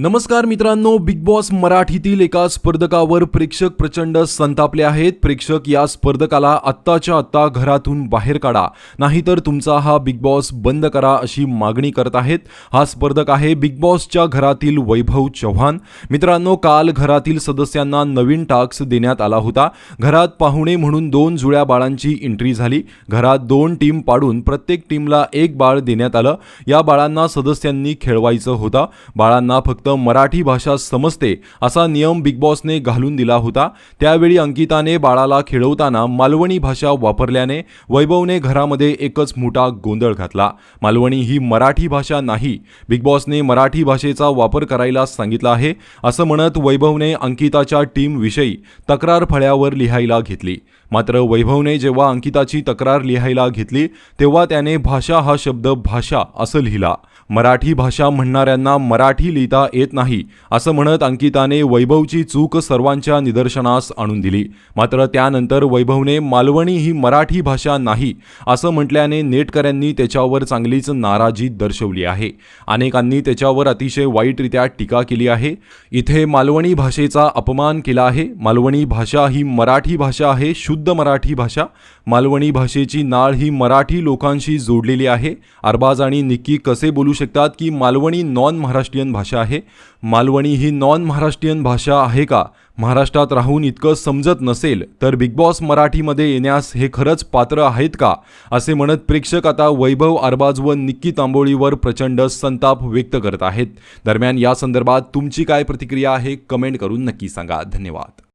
नमस्कार मित्रांनो big boss मराठीतील एका स्पर्धकावर प्रेक्षक प्रचंड संतापले आहेत. प्रेक्षक या स्पर्धकाला आत्ताच्या आत्ता घरातून बाहेर काढा. नाहीतर तुमचा हा बिग बॉस बंद करा अशी मागणी करत आहेत. हा स्पर्धक आहे बिग बॉसच्या घरातील वैभव चव्हाण. मित्रांनो काल घरातील सदस्यांना नवीन टास्क देण्यात आला होता. घरात पाहुणे म्हणून दोन जुळ्या बाळांची एंट्री झाली. घरात दोन टीम पाडून प्रत्येक टीमला एक बाळ देण्यात आलं. या बाळांना सदस्यांनी खेळवायचं होतं. बाळांना फक्त मराठी भाषा समजते असा नियम बिग बॉसने घालून दिला होता. त्यावेळी अंकिताने बाळाला खेळवताना मालवणी भाषा वापरल्याने वैभवने घरामध्ये एकच मोठा गोंधळ घातला. मालवणी ही मराठी भाषा नाही बिग बॉसने मराठी भाषेचा वापर करायला सांगितला आहे असं म्हणत वैभवने अंकिताच्या टीमविषयी तक्रार फळ्यावर लिहायला घेतली. मात्र वैभवने जेव्हा अंकिताची तक्रार लिहायला घेतली तेव्हा त्याने भाषा हा शब्द भाषा असं लिहिला. मराठी भाषा म्हणणाऱ्यांना मराठी लिहिता येत नाही असं म्हणत अंकिताने वैभवची चूक सर्वांच्या निदर्शनास आणून दिली. मात्र त्यानंतर वैभवने मालवणी ही मराठी भाषा नाही असं म्हटल्याने नेटकऱ्यांनी त्याच्यावर चांगलीच नाराजी दर्शवली आहे. अनेकांनी त्याच्यावर अतिशय वाईटरित्या टीका केली आहे. इथे मालवणी भाषेचा अपमान केला आहे. मालवणी भाषा ही मराठी भाषा आहे शुद्ध मराठी भाषा. मालवणी भाषेची नाळ ही मराठी लोकांशी जोडलेली आहे. अरबाज आणि निक्की कसे बोलू शकतात की मालवणी नॉन महाराष्ट्रीयन भाषा आहे? मालवणी ही नॉन महाराष्ट्रीयन भाषा आहे का? महाराष्ट्रात राहून इतकं समजत नसेल तर बिग बॉस मराठीमध्ये येण्यास हे खरंच पात्र आहेत का? असे म्हणत प्रेक्षक आता वैभव अरबाज व निक्की तांबोळीवर प्रचंड संताप व्यक्त करत आहेत. दरम्यान या संदर्भात तुमची काय प्रतिक्रिया आहे कमेंट करून नक्की सांगा. धन्यवाद.